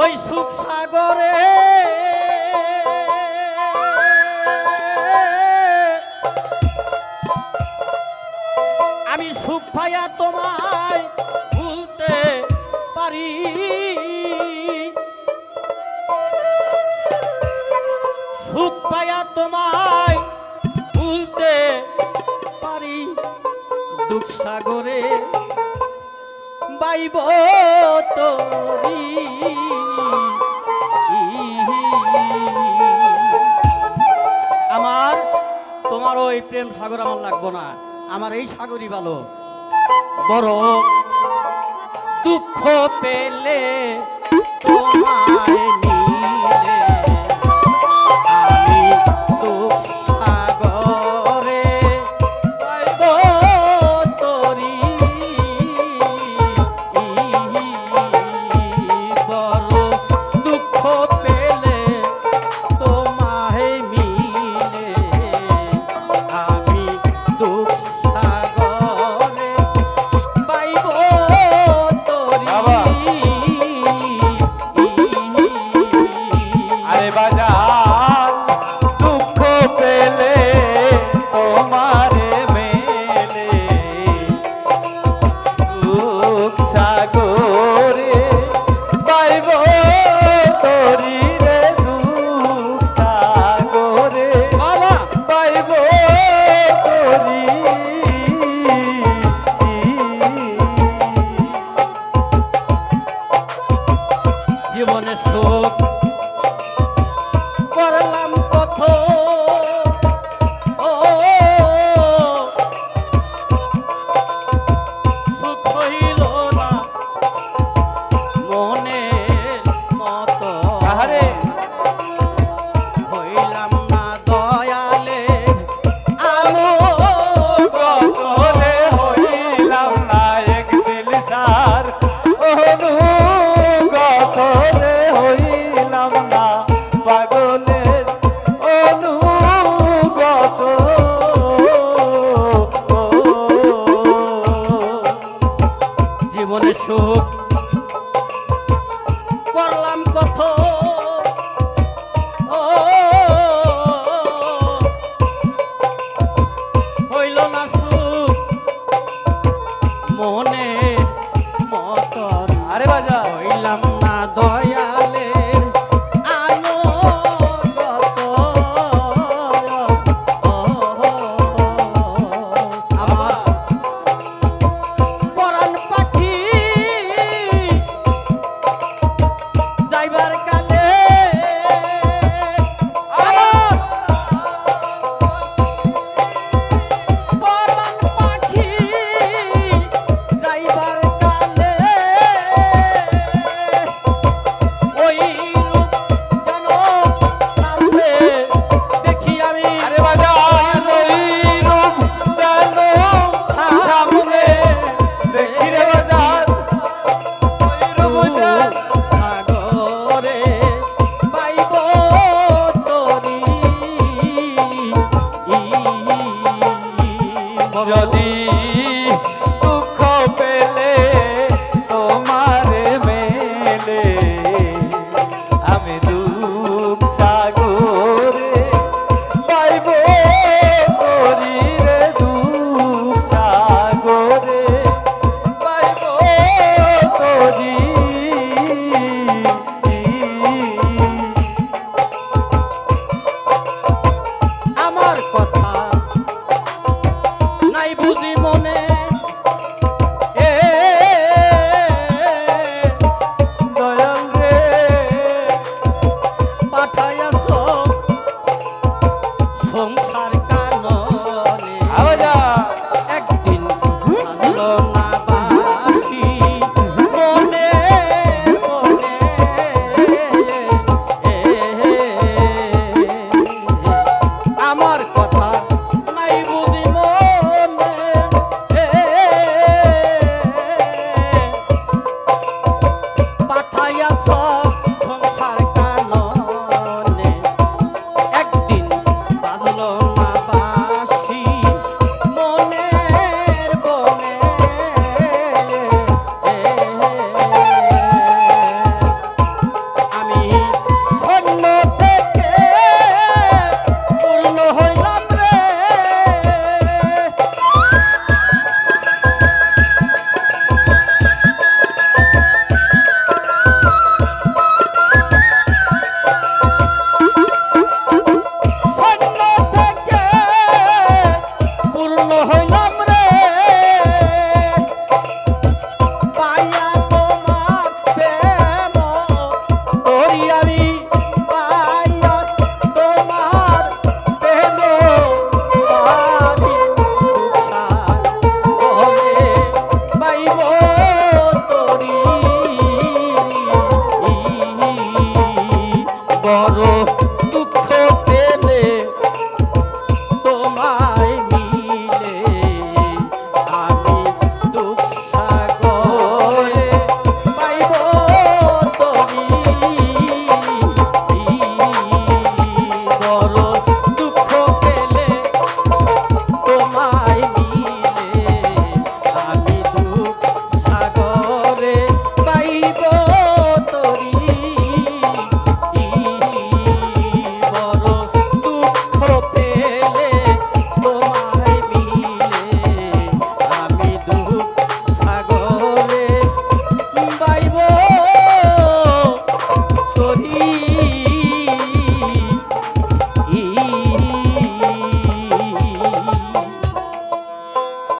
ওই সুখ সাগরে। আমি সুখ পাইয়া তোমায় ভুলতে পারি। সুখ পাইয়া তোমায় ভুলতে পারি। দুঃখ সাগরে বাইব তোরি। আমার, তোমার ওই প্রেম সাগর আমার লাগবো না। আমার এই সাগরই ভালো। বড় দুঃখ পেলে তোমায় নিলে। মত আরে বাজা। হইলাম না দয়া। করি